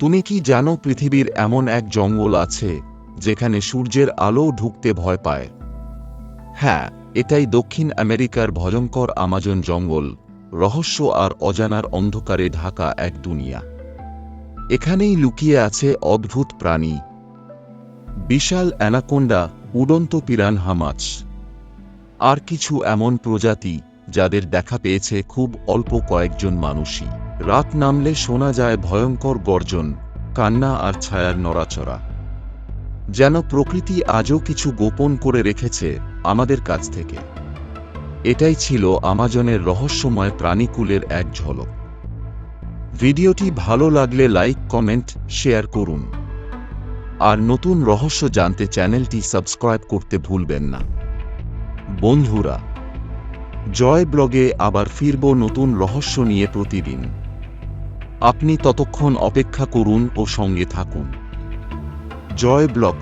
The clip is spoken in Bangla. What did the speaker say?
তুমি কি জানো পৃথিবীর এমন এক জঙ্গল আছে, যেখানে সূর্যের আলো ঢুকতে ভয় পায়? হ্যাঁ এটাই দক্ষিণ আমেরিকার ভয়ঙ্কর আমাজন জঙ্গল, রহস্য আর অজানার অন্ধকারে ঢাকা এক দুনিয়া। এখানেই লুকিয়ে আছে অদ্ভুত প্রাণী। বিশাল অ্যানাকোন্ডা, উড়ন্ত পিরানহা মাছ আর কিছু এমন প্রজাতি, যাদের দেখা পেয়েছে খুব অল্প কয়েকজন মানুষই। রাত নামলে শোনা যায় ভয়ঙ্কর গর্জন, কান্না আর ছায়ার নড়াচড়া। যেন প্রকৃতি আজও কিছু গোপন করে রেখেছে আমাদের কাছ থেকে। এটাই ছিল আমাজনের রহস্যময় প্রাণীকুলের এক ঝলক। ভিডিওটি ভালো লাগলে লাইক, কমেন্ট, শেয়ার করুন। আর নতুন রহস্য জানতে চ্যানেলটি সাবস্ক্রাইব করতে ভুলবেন না। বন্ধুরা, জয় ব্লগে আবার ফিরব নতুন রহস্য নিয়ে প্রতিদিন। আপনি ততক্ষণ অপেক্ষা করুন ও সঙ্গে থাকুন। জয় ব্লগ